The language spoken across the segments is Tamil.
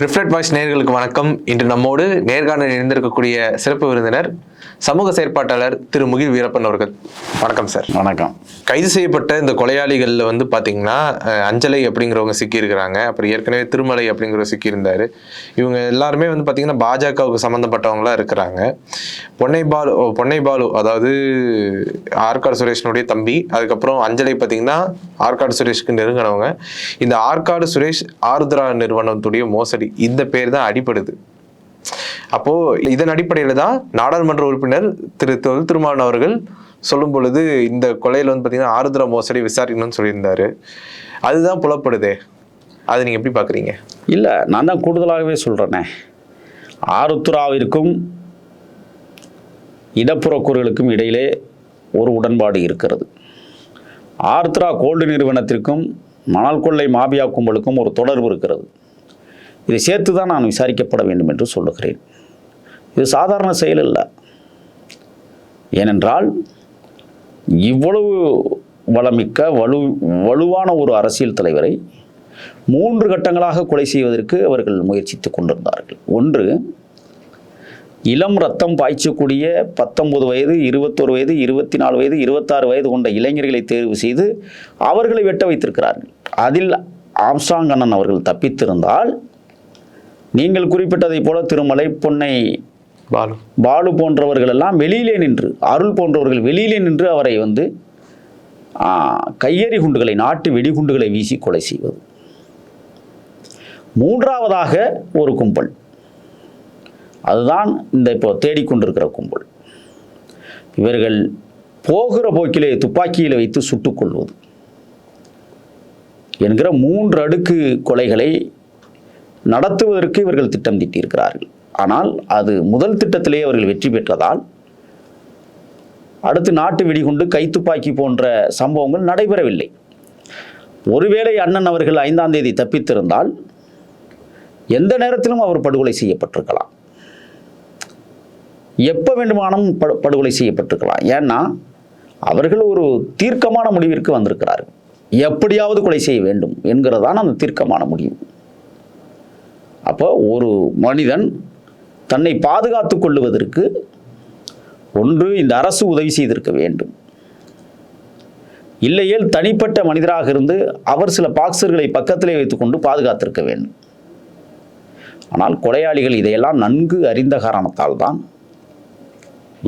ரிஃப்ளெக்ட் வாய்ஸ் நேயர்களுக்கு வணக்கம். இன்று நம்மோடு நேர்காணல் இணைந்திருக்கக்கூடிய சிறப்பு விருந்தினர் சமூக செயற்பாட்டாளர் திரு முகில் வீரப்பன் அவர்கள். வணக்கம் சார். வணக்கம். கைது செய்யப்பட்ட இந்த கொலையாளிகளில் வந்து பார்த்தீங்கன்னா அஞ்சலை அப்படிங்கிறவங்க சிக்கியிருக்கிறாங்க. அப்புறம் ஏற்கனவே திருமலை அப்படிங்கிறவர் சிக்கியிருந்தாரு. இவங்க எல்லாருமே வந்து பார்த்தீங்கன்னா பாஜகவுக்கு சம்மந்தப்பட்டவங்களா இருக்கிறாங்க. பொன்னை பாலு பொன்னை பாலு அதாவது ஆற்காடு சுரேஷனுடைய தம்பி அதுக்கப்புறம் அஞ்சலை பார்த்தீங்கன்னா ஆற்காடு சுரேஷ்க்கு நெருங்கினவங்க. இந்த ஆற்காடு சுரேஷ் ஆருத்ரா நிறுவனத்துடைய மோசடி இந்த பேர் தான் அடிப்படுது அப்போ இதன் அடிப்படையில் தான் நாடாளுமன்ற உறுப்பினர் திரு தொல் திருமாவளவன் அவர்கள் சொல்லும் பொழுது இந்த கொலையில் வந்து பார்த்தீங்கன்னா ஆருத்ரா மோசடி விசாரிக்கணும்னு சொல்லியிருந்தாரு. அதுதான் புலப்படுதே. அதை நீங்கள் எப்படி பார்க்குறீங்க இல்லை நான் தான் கூடுதலாகவே சொல்கிறேனே ஆருத்ராவிற்கும் இடப்புறக்கூறுகளுக்கும் இடையிலே ஒரு உடன்பாடு இருக்கிறது. ஆருத்ரா கோல்டு நிறுவனத்திற்கும் மணல் கொள்ளை மாபியா கும்பலுக்கும் ஒரு தொடர்பு இருக்கிறது. இதை சேர்த்து தான் நான் விசாரிக்கப்பட வேண்டும் என்று சொல்லுகிறேன். இது சாதாரண செயல் இல்லை ஏனென்றால் இவ்வளவு வளமிக்க வலு வலுவான ஒரு அரசியல் தலைவரை மூன்று கட்டங்களாக கொலை செய்வதற்கு அவர்கள் முயற்சித்து கொண்டிருந்தார்கள். ஒன்று இளம் ரத்தம் பாய்ச்சக்கூடிய பத்தொன்பது வயது இருபத்தொரு வயது இருபத்தி நாலு வயது இருபத்தாறு வயது கொண்ட இளைஞர்களை தேர்வு செய்து அவர்களை வெட்ட வைத்திருக்கிறார்கள். அதில் ஆம்சாங் அண்ணன் அவர்கள் தப்பித்திருந்தால் நீங்கள் குறிப்பிட்டதைப் போல திருமலை பொன்னை பாலு. பாலு போன்றவர்கள் எல்லாம் வெளியிலே நின்று அருள் போன்றவர்கள் வெளியிலே நின்று அவரை வந்து கையெறி குண்டுகளை நாட்டு வெடிகுண்டுகளை வீசி கொலை செய்வது. மூன்றாவதாக ஒரு கும்பல். அதுதான் இந்த இப்போ தேடிக்கொண்டிருக்கிற கும்பல். இவர்கள் போகிற போக்கிலே துப்பாக்கியில் வைத்து சுட்டுக் கொள்வது. என்கிற மூன்று அடுக்கு கொலைகளை நடத்துவதற்கு இவர்கள் திட்டம் தீட்டியிருக்கிறார்கள் ஆனால் அது முதல் திட்டத்திலே அவர்கள் வெற்றி பெற்றதால் அடுத்து நாட்டு வெடிகுண்டு கைத்துப்பாக்கி போன்ற சம்பவங்கள் நடைபெறவில்லை. ஒருவேளை அண்ணன் அவர்கள் ஐந்தாம் தேதி தப்பித்திருந்தால் எந்த நேரத்திலும் அவர் படுகொலை செய்யப்பட்டிருக்கலாம். எப்போ வேண்டுமானும் படு படுகொலை செய்யப்பட்டிருக்கலாம். ஏன்னா அவர்கள் ஒரு தீர்க்கமான முடிவிற்கு வந்திருக்கிறார்கள். எப்படியாவது கொலை செய்ய வேண்டும் என்கிறதான் அந்த தீர்க்கமான முடிவு. அப்போ ஒரு மனிதன் தன்னை பாதுகாத்து கொள்ளுவதற்கு ஒன்று இந்த அரசு உதவி செய்திருக்க வேண்டும். இல்லையேல் தனிப்பட்ட மனிதராக இருந்து அவர் சில பாக்ஸர்களை பக்கத்திலே வைத்துக்கொண்டு பாதுகாத்திருக்க வேண்டும். ஆனால் கொலையாளிகள் இதையெல்லாம் நன்கு அறிந்த காரணத்தால் தான்.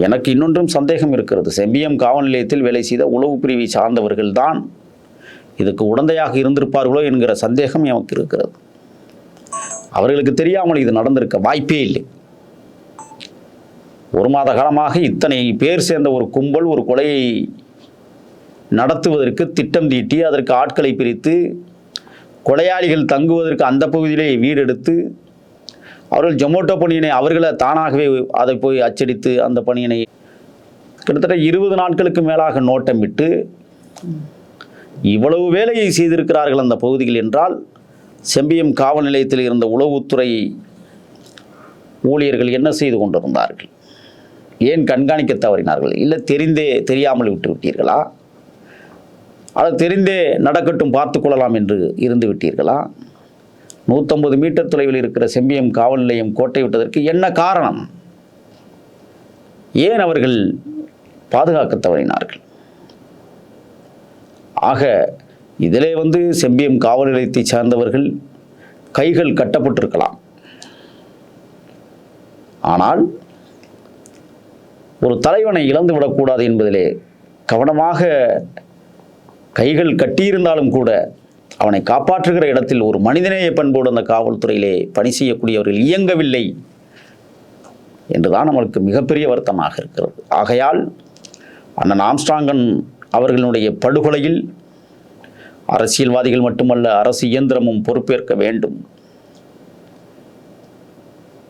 எனக்கு இன்னொன்றும் சந்தேகம் இருக்கிறது. செம்பியம் காவல் நிலையத்தில் வேலை செய்த உளவு பிரிவை சார்ந்தவர்கள்தான் இதுக்கு உடந்தையாக இருந்திருப்பார்களோ என்கிற சந்தேகம் எனக்கு இருக்கிறது. அவர்களுக்கு தெரியாமல் இது நடந்திருக்க வாய்ப்பே இல்லை. ஒரு மாத காலமாக இத்தனை பேர் சேர்ந்த ஒரு கும்பல் ஒரு கொலையை நடத்துவதற்கு திட்டம் தீட்டி அதற்கு ஆட்களை பிரித்து கொலையாளிகள் தங்குவதற்கு அந்த பகுதியிலே வீடு எடுத்து அவர்கள் ஜொமோட்டோ பணியினை அவர்களை தானாகவே அதை போய் அச்சடித்து அந்த பணியினை கிட்டத்தட்ட இருபது நாட்களுக்கு மேலாக நோட்டமிட்டு இவ்வளவு வேலையை செய்திருக்கிறார்கள் அந்த பகுதியில் என்றால் செம்பியம் காவல் நிலையத்தில் இருந்த உளவுத்துறை ஊழியர்கள் என்ன செய்து கொண்டிருந்தார்கள்? ஏன் கண்காணிக்க தவறினார்கள்? இல்லை தெரிந்தே தெரியாமல் விட்டு விட்டீர்களா? அது தெரிந்தே நடக்கட்டும் பார்த்து கொள்ளலாம் என்று இருந்து விட்டீர்களா? நூற்றம்பது மீட்டர் தொலைவில் இருக்கிற செம்பியம் காவல் நிலையம் கோட்டை விட்டதற்கு என்ன காரணம்? ஏன் அவர்கள் பாதுகாக்க தவறினார்கள்? ஆக இதிலே வந்து செம்பியம் காவல் நிலையத்தை சார்ந்தவர்கள் கைகள் கட்டப்பட்டிருக்கலாம். ஆனால் ஒரு தலைவனை இழந்து விடக்கூடாது என்பதிலே கவனமாக கைகள் கட்டியிருந்தாலும் கூட அவனை காப்பாற்றுகிற இடத்தில் ஒரு மனிதநேய பண்போடு அந்த காவல்துறையிலே பணி செய்யக்கூடியவர்கள் இயங்கவில்லை என்றுதான் நம்மளுக்கு மிகப்பெரிய வருத்தமாக இருக்கிறது. ஆகையால் அண்ணன் ஆம்ஸ்டாங்கன் அவர்களுடைய படுகொலையில் அரசியல்வாதிகள் மட்டுமல்ல அரசு இயந்திரமும் பொறுப்பேற்க வேண்டும்.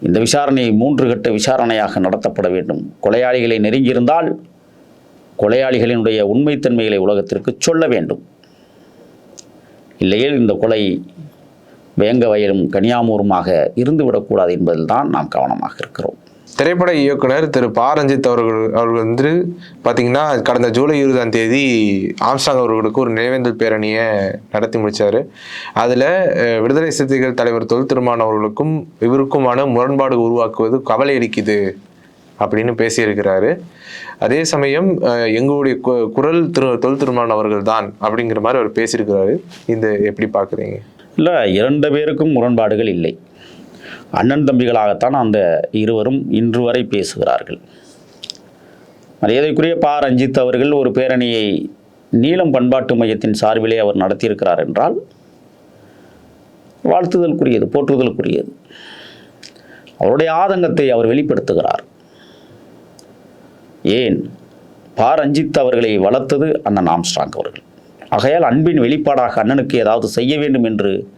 இந்த விசாரணை மூன்று கட்ட விசாரணையாக நடத்தப்பட வேண்டும். கொலையாளிகளை நெருங்கியிருந்தால் கொலையாளிகளினுடைய உண்மைத்தன்மைகளை உலகத்திற்கு சொல்ல வேண்டும். இல்லையேல் இந்த கொலை வேங்க வயலும் கனியாமூருமாக இருந்துவிடக்கூடாது என்பதில் தான் நாம் கவனமாக இருக்கிறோம். திரைப்பட இயக்குனர் திரு பா. ரஞ்சித் அவர்கள் அவர்கள் வந்து பார்த்தீங்கன்னா கடந்த ஜூலை இருபதாம் தேதி ஆம்ஸ்டாங் அவர்களுக்கு ஒரு நினைவேந்தல் பேரணியை நடத்தி முடித்தார் அதில் விடுதலை சிறுத்தைகள் தலைவர் தொல் திருமான் அவர்களுக்கும் இவருக்குமான முரண்பாடு உருவாக்குவது கவலை அளிக்குது அப்படின்னு பேசியிருக்கிறாரு. அதே சமயம் எங்களுடைய கு- குரல் திரு தொல் திருமான் அவர்கள் தான் அப்படிங்கிற மாதிரி அவர் பேசியிருக்கிறாரு. இந்த எப்படி பார்க்குறீங்க இல்லை இரண்டு பேருக்கும் முரண்பாடுகள் இல்லை. அண்ணன் தம்பிகளாகத்தான் அந்த இருவரும் இன்று வரை பேசுகிறார்கள். மரியாதைக்குரிய பா. ரஞ்சித் அவர்கள் ஒரு பேரணியை நீளம் பண்பாட்டு மையத்தின் சார்பிலே அவர் நடத்தியிருக்கிறார் என்றால் வாழ்த்துதலுக்குரியது போற்றுதலுக்குரியது. அவருடைய ஆதங்கத்தை அவர் வெளிப்படுத்துகிறார். ஏன்? பா. ரஞ்சித் அவர்களை வளர்த்தது அண்ணன் ஆம்ஸ்ட்ராங் அவர்கள். ஆகையால் அன்பின் வெளிப்பாடாக அண்ணனுக்கு ஏதாவது செய்ய வேண்டும் என்று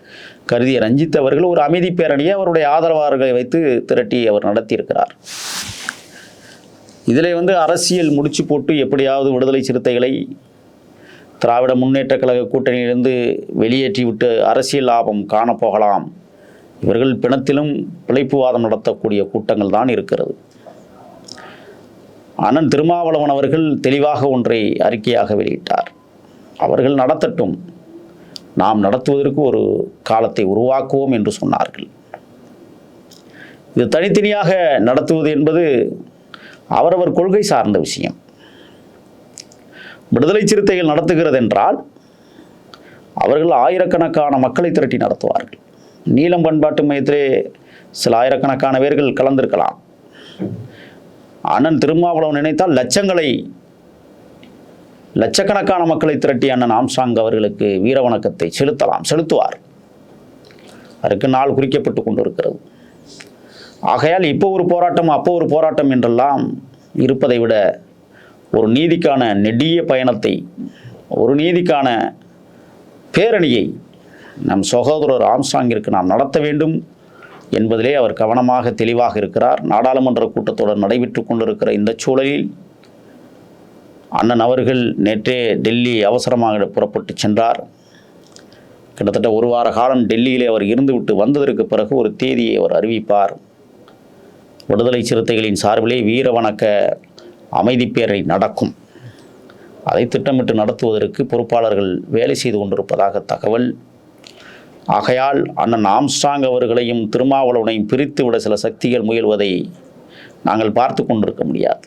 கருதிய ரஞ்சித் அவர்கள் ஒரு அமைதி பேரணியை அவருடைய ஆதரவாளர்களை வைத்து திரட்டி அவர் நடத்தியிருக்கிறார். இதில் வந்து அரசியல் முடிச்சு போட்டு எப்படியாவது விடுதலை சிறுத்தைகளை திராவிட முன்னேற்றக் கழக கூட்டணியிலிருந்து வெளியேற்றிவிட்டு அரசியல் லாபம் காணப்போகலாம். இவர்கள் பிணத்திலும் பிழைப்புவாதம் நடத்தக்கூடிய கூட்டங்கள் தான் இருக்கிறது. அண்ணன் திருமாவளவன் அவர்கள் தெளிவாக ஒன்றை அறிக்கையாக வெளியிட்டார். அவர்கள் நடத்தட்டும். நாம் நடத்துவதற்கு ஒரு காலத்தை உருவாக்குவோம் என்று சொன்னார்கள். இது தனித்தனியாக நடத்துவது என்பது அவரவர் கொள்கை சார்ந்த விஷயம். விடுதலை சிறுத்தைகள் நடத்துகிறது என்றால் அவர்கள் ஆயிரக்கணக்கான மக்களை திரட்டி நடத்துவார்கள். நீளம் பண்பாட்டு மையத்திலே சில ஆயிரக்கணக்கான பேர்கள் கலந்திருக்கலாம். அண்ணன் திருமாவளவன் நினைத்தால் லட்சங்களை லட்சக்கணக்கான மக்களை திரட்டிய அண்ணன் ஆம்சாங் அவர்களுக்கு வீர வணக்கத்தை செலுத்தலாம் செலுத்துவார். அதற்கு நாள் குறிக்கப்பட்டு கொண்டிருக்கிறது. ஆகையால் இப்போ ஒரு போராட்டம் அப்போ ஒரு போராட்டம் என்றெல்லாம் இருப்பதை விட ஒரு நீதிக்கான நெடிய பயணத்தை ஒரு நீதிக்கான பேரணியை நம் சகோதரர் ஆம்சாங்கிற்கு நாம் நடத்த வேண்டும் என்பதிலே அவர் கவனமாக தெளிவாக இருக்கிறார். நாடாளுமன்ற கூட்டத்தொடர் நடைபெற்று கொண்டிருக்கிற இந்த சூழலில் அண்ணன் அவர்கள் நேற்றே டெல்லி அவசரமாக புறப்பட்டு சென்றார். கிட்டத்தட்ட ஒரு வார காலம் டெல்லியிலே அவர் இருந்துவிட்டு வந்ததற்கு பிறகு ஒரு தேதியை அவர் அறிவிப்பார். விடுதலை சிறுத்தைகளின் சார்பிலே வீர வணக்க அமைதி நடக்கும். அதை திட்டமிட்டு நடத்துவதற்கு பொறுப்பாளர்கள் வேலை செய்து கொண்டிருப்பதாக தகவல். ஆகையால் அண்ணன் ஆம்ஸ்டாங் அவர்களையும் திருமாவளவனையும் பிரித்துவிட சில சக்திகள் முயல்வதை நாங்கள் பார்த்து கொண்டிருக்க முடியாது.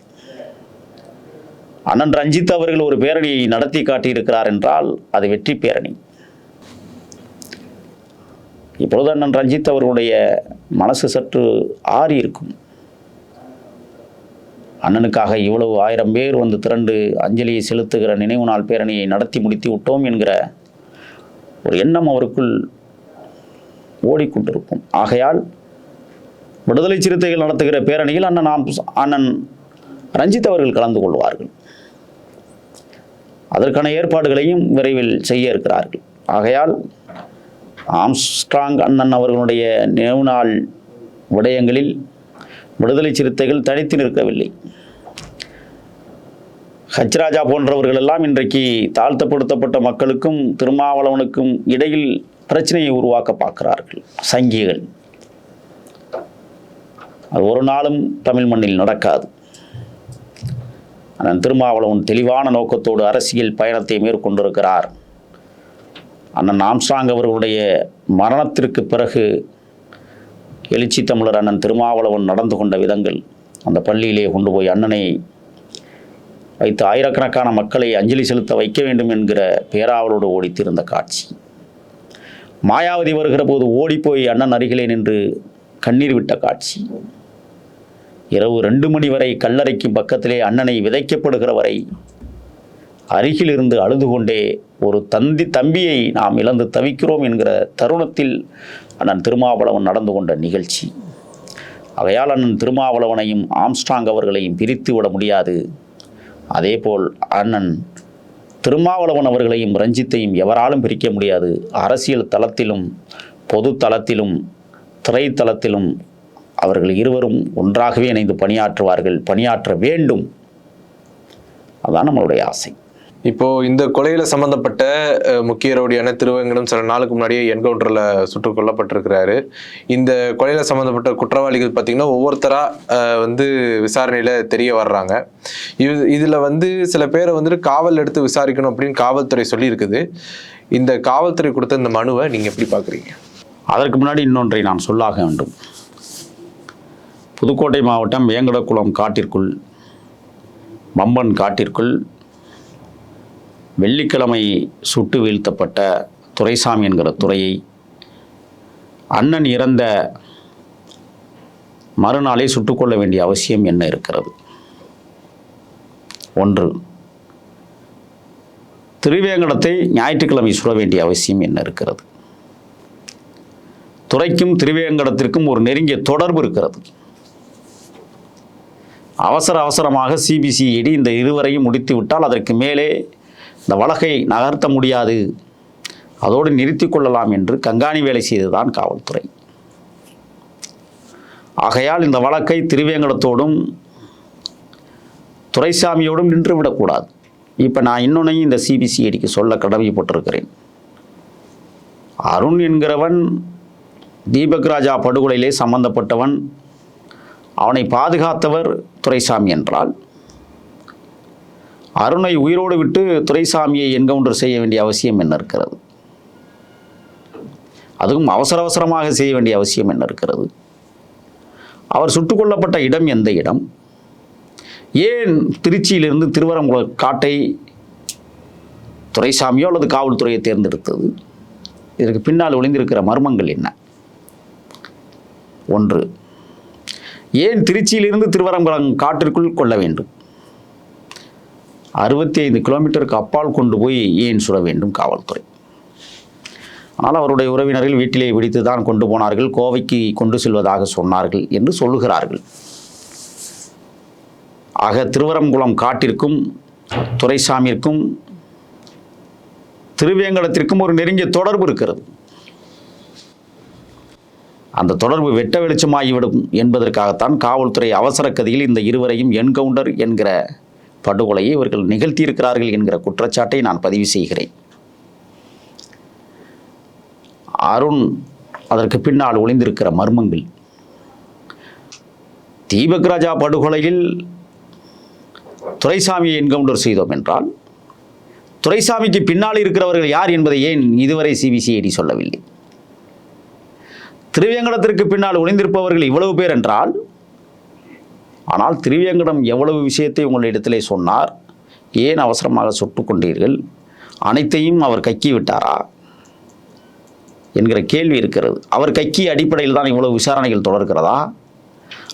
அண்ணன் ரஞ்சித் அவர்கள் ஒரு பேரணியை நடத்தி காட்டியிருக்கிறார் என்றால் அது வெற்றி பேரணி. இப்பொழுது அண்ணன் ரஞ்சித் அவர்களுடைய மனசு சற்று ஆறி இருக்கும். அண்ணனுக்காக இவ்வளவு ஆயிரம் பேர் வந்து திரண்டு அஞ்சலியை செலுத்துகிற நினைவு நாள் பேரணியை நடத்தி முடித்து விட்டோம் என்கிற ஒரு எண்ணம் அவருக்குள் ஓடிக்கொண்டிருக்கும். ஆகையால் விடுதலை சிறுத்தைகள் நடத்துகிற பேரணியில் அண்ணன் நாம் அண்ணன் ரஞ்சித் அவர்கள் கலந்து கொள்வார்கள். அதற்கான ஏற்பாடுகளையும் விரைவில் செய்ய இருக்கிறார்கள். ஆகையால் ஆம்ஸ்ட்ராங் அண்ணன் அவர்களுடைய நினைவு நாள் விடயங்களில் விடுதலை சிறுத்தைகள் தனித்து நிற்கவில்லை. ஹச்ராஜா போன்றவர்கள் எல்லாம் இன்றைக்கு தாழ்த்தப்படுத்தப்பட்ட மக்களுக்கும் திருமாவளவனுக்கும் இடையில் பிரச்சனையை உருவாக்க பார்க்கிறார்கள் சங்கிகள். அது ஒரு நாளும் தமிழ் மண்ணில் நடக்காது. அண்ணன் திருமாவளவன் தெளிவான நோக்கத்தோடு அரசியல் பயணத்தை மேற்கொண்டிருக்கிறார். அண்ணன் ஆம்ஸ்டாங் அவர்களுடைய மரணத்திற்கு பிறகு எழுச்சி தமிழர் அண்ணன் திருமாவளவன் நடந்து கொண்ட விதங்கள் அந்த பள்ளியிலே கொண்டு போய் அண்ணனை வைத்து ஆயிரக்கணக்கான மக்களை அஞ்சலி செலுத்த வைக்க வேண்டும் என்கிற பேராவலோடு ஓடித்திருந்த காட்சி. மாயாவதி வருகிற போது ஓடிப்போய் அண்ணன் அருகிலே நின்று கண்ணீர் விட்ட காட்சி. இரவு ரெண்டு மணி வரை கல்லறைக்கு பக்கத்திலே அண்ணனை விதைக்கப்படுகிற வரை அருகிலிருந்து அழுது கொண்டே ஒரு தந்தி தம்பியை நாம் இழந்து தவிக்கிறோம் என்கிற தருணத்தில் அண்ணன் திருமாவளவன் நடந்து கொண்ட நிகழ்ச்சி. ஆகையால் அண்ணன் திருமாவளவனையும் ஆம்ஸ்டாங் அவர்களையும் பிரித்து விட முடியாது. அதேபோல் அண்ணன் திருமாவளவன் அவர்களையும் ரஞ்சித்தையும் எவராலும் பிரிக்க முடியாது. அரசியல் தளத்திலும் பொது தளத்திலும் திரைத்தளத்திலும் அவர்கள் இருவரும் ஒன்றாகவே இணைந்து பணியாற்றுவார்கள் பணியாற்ற வேண்டும். அதான் நம்மளுடைய ஆசை. இப்போ இந்த கொலையில சம்பந்தப்பட்ட முக்கிய ரவுடியான திருவேங்கடம் சில நாளுக்கு முன்னாடியே என்கவுண்டர்ல சுட்டுக் கொல்லப்பட்டிருக்கிறாரு. இந்த கொலையில சம்பந்தப்பட்ட குற்றவாளிகள் பார்த்தீங்கன்னா ஒவ்வொருத்தரா வந்து விசாரணையில தெரிய வர்றாங்க. இது இதுல வந்து சில பேரை வந்துட்டு காவல் எடுத்து விசாரிக்கணும் அப்படின்னு காவல்துறை சொல்லியிருக்குது. இந்த காவல்துறை கொடுத்த இந்த மனுவை நீங்க எப்படி பாக்குறீங்க? அதற்கு முன்னாடி இன்னொன்றை நான் சொல்லாக வேண்டும். புதுக்கோட்டை மாவட்டம் வேங்கடக்குளம் காட்டிற்குள் பம்பன் காட்டிற்குள் வெள்ளிக்கிழமை சுட்டு வீழ்த்தப்பட்ட துரைசாமி என்கிற துறையை அண்ணன் இறந்த மறுநாளே சுட்டுக்கொள்ள வேண்டிய அவசியம் என்ன இருக்கிறது? ஒன்று திருவேங்கடத்தை ஞாயிற்றுக்கிழமை சுட வேண்டிய அவசியம் என்ன இருக்கிறது? துறைக்கும் திருவேங்கடத்திற்கும் ஒரு நெருங்கிய தொடர்பு இருக்கிறது. அவசர அவசரமாக சிபிசிஐடி இந்த இருவரையும் முடித்து விட்டால் அதற்கு மேலே இந்த வழக்கை நகர்த்த முடியாது. அதோடு நிறுத்தி கொள்ளலாம் என்று கண்காணி வேலை செய்ததுதான் காவல்துறை. ஆகையால் இந்த வழக்கை திருவேங்கடத்தோடும் துரைசாமியோடும் நின்று விடக்கூடாது. இப்போ நான் இன்னொன்னையும் இந்த சிபிசிஐடிக்கு சொல்ல கடமைப்பட்டிருக்கிறேன். அருண் என்கிறவன் தீபக் ராஜா படுகொலையிலே சம்பந்தப்பட்டவன் அவனை பாதுகாத்தவர் துரைசாமி என்றால் அருணை உயிரோடு விட்டு துரைசாமியை என்கவுண்டர் செய்ய வேண்டிய அவசியம் என்ன இருக்கிறது? அதுவும் அவசர அவசரமாக செய்ய வேண்டிய அவசியம் என்ன இருக்கிறது? அவர் சுட்டுக் கொல்லப்பட்ட இடம் எந்த இடம்? ஏன் திருச்சியிலிருந்து திருவரங்குள காட்டை துரைசாமியோ அல்லது காவல்துறையை தேர்ந்தெடுத்தது? இதற்கு பின்னால் ஒளிந்திருக்கிற மர்மங்கள் என்ன? ஒன்று ஏன் திருச்சியிலிருந்து திருவரங்குளம் காட்டிற்குள் கொள்ள வேண்டும்? அறுபத்தி ஐந்து கிலோமீட்டருக்கு அப்பால் கொண்டு போய் ஏன் சுட வேண்டும் காவல்துறை? ஆனால் அவருடைய உறவினர்கள் வீட்டிலே பிடித்து தான் கொண்டு போனார்கள் கோவைக்கு கொண்டு செல்வதாக சொன்னார்கள் என்று சொல்லுகிறார்கள். ஆக திருவரங்குளம் காட்டிற்கும் துரைசாமிற்கும் திருவேங்கடத்திற்கும் ஒரு நெருங்கிய தொடர்பு இருக்கிறது. அந்த தொடர்பு வெட்ட வெளிச்சமாகிவிடும் என்பதற்காகத்தான் காவல்துறை அவசர கதியில் இந்த இருவரையும் என்கவுண்டர் என்கிற படுகொலையை இவர்கள் நிகழ்த்தியிருக்கிறார்கள் என்கிற குற்றச்சாட்டை நான் பதிவு செய்கிறேன். அருண் அதற்கு பின்னால் ஒளிந்திருக்கிற மர்மங்கள். தீபக் ராஜா படுகொலையில் துரைசாமியை என்கவுண்டர் செய்தோம் என்றால் துரைசாமிக்கு பின்னால் இருக்கிறவர்கள் யார் என்பதை ஏன் இதுவரை சிபிசிஐடி சொல்லவில்லை? திருவேங்கடத்திற்கு பின்னால் ஒளிந்திருப்பவர்கள் இவ்வளவு பேர் என்றால் ஆனால் திருவேங்கடம் எவ்வளவு விஷயத்தை உங்களிடத்திலே சொன்னார் ஏன் அவசரமாக சுட்டுக்கொண்டீர்கள் அனைத்தையும் அவர் கக்கி விட்டாரா என்கிற கேள்வி இருக்கிறது. அவர் கக்கி அடிப்படையில் தான் இவ்வளவு விசாரணைகள் தொடர்கிறதா?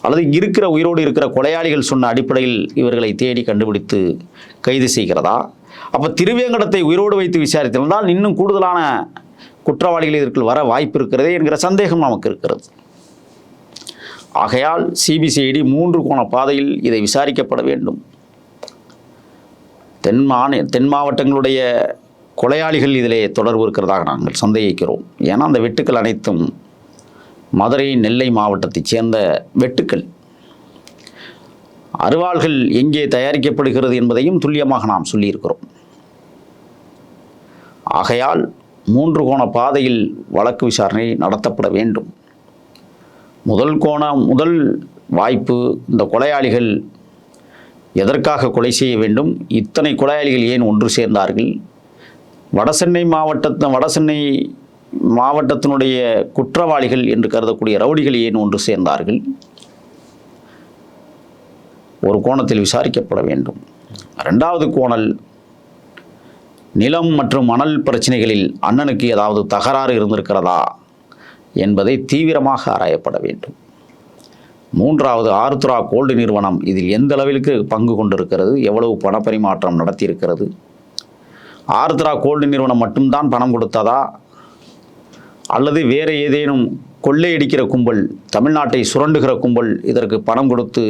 அல்லது இருக்கிற உயிரோடு இருக்கிற கொலையாளிகள் சொன்ன அடிப்படையில் இவர்களை தேடி கண்டுபிடித்து கைது செய்கிறதா? அப்போ திருவேங்கடத்தை உயிரோடு வைத்து விசாரித்திருந்தால் இன்னும் கூடுதலான குற்றவாளிகள் இதற்குள் வர வாய்ப்பு இருக்கிறதே என்கிற சந்தேகம் நமக்கு இருக்கிறது. ஆகையால் சிபிசிஐடி மூன்று கோண பாதையில் இதை விசாரிக்கப்பட வேண்டும். தென் மாநில தென் மாவட்டங்களுடைய கொலையாளிகள் இதிலே தொடர்பு இருக்கிறதாக நாங்கள் சந்தேகிக்கிறோம். ஏன்னா அந்த வெட்டுக்கள் அனைத்தும் மதுரை நெல்லை மாவட்டத்தைச் சேர்ந்த வெட்டுக்கள். அருவாள்கள் எங்கே தயாரிக்கப்படுகிறது என்பதையும் துல்லியமாக நாம் சொல்லியிருக்கிறோம். ஆகையால் மூன்று கோண பாதையில் வழக்கு விசாரணை நடத்தப்பட வேண்டும். முதல் கோணம் முதல் வாய்ப்பு இந்த கொலையாளிகள் எதற்காக கொலை செய்ய வேண்டும்? இத்தனை கொலையாளிகள் ஏன் ஒன்று சேர்ந்தார்கள்? வடசென்னை மாவட்டத்து வடசென்னை மாவட்டத்தினுடைய குற்றவாளிகள் என்று கருதக்கூடிய ரவுடிகள் ஏன் ஒன்று சேர்ந்தார்கள்? ஒரு கோணத்தில் விசாரிக்கப்பட வேண்டும். ரெண்டாவது கோணல் நிலம் மற்றும் மணல் பிரச்சனைகளில் அண்ணனுக்கு ஏதாவது தகராறு இருந்திருக்கிறதா என்பதை தீவிரமாக ஆராயப்பட வேண்டும். மூன்றாவது ஆர்த்ரா கோல்டு நிறுவனம் இதில் எந்த அளவிற்கு பங்கு கொண்டிருக்கிறது எவ்வளவு பணப்பரிமாற்றம் நடத்தியிருக்கிறது? ஆர்த்ரா கோல்டு நிறுவனம் மட்டும்தான் பணம் கொடுத்ததா? அல்லது வேறு ஏதேனும் கொள்ளையடிக்கிற கும்பல் தமிழ்நாட்டை சுரண்டுகிற கும்பல் இதற்கு பணம் கொடுத்து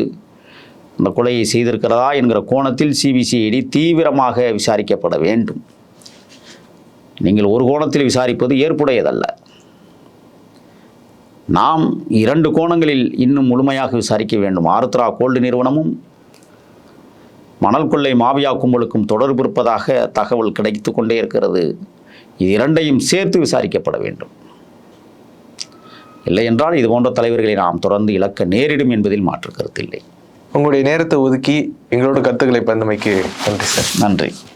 இந்த கொலையை செய்திருக்கிறதா என்கிற கோணத்தில் சிபிசிஐடி தீவிரமாக விசாரிக்கப்பட வேண்டும். நீங்கள் ஒரு கோணத்தில் விசாரிப்பது ஏற்புடையதல்ல. நாம் இரண்டு கோணங்களில் இன்னும் முழுமையாக விசாரிக்க வேண்டும். ஆருத்ரா கோல்டு நிறுவனமும் மணல் கொள்ளை மாவியா கும்பலுக்கும் தொடர்பு இருப்பதாக தகவல் கிடைத்து கொண்டே இருக்கிறது. இது இரண்டையும் சேர்த்து விசாரிக்கப்பட வேண்டும். இல்லை என்றால் இது போன்ற தலைவர்களை நாம் தொடர்ந்து இழக்க நேரிடும் என்பதில் மாற்று கருத்தில்லை உங்களுடைய நேரத்தை ஒதுக்கி எங்களோட கருத்துக்களை பந்தமைக்கு நன்றி சார். நன்றி.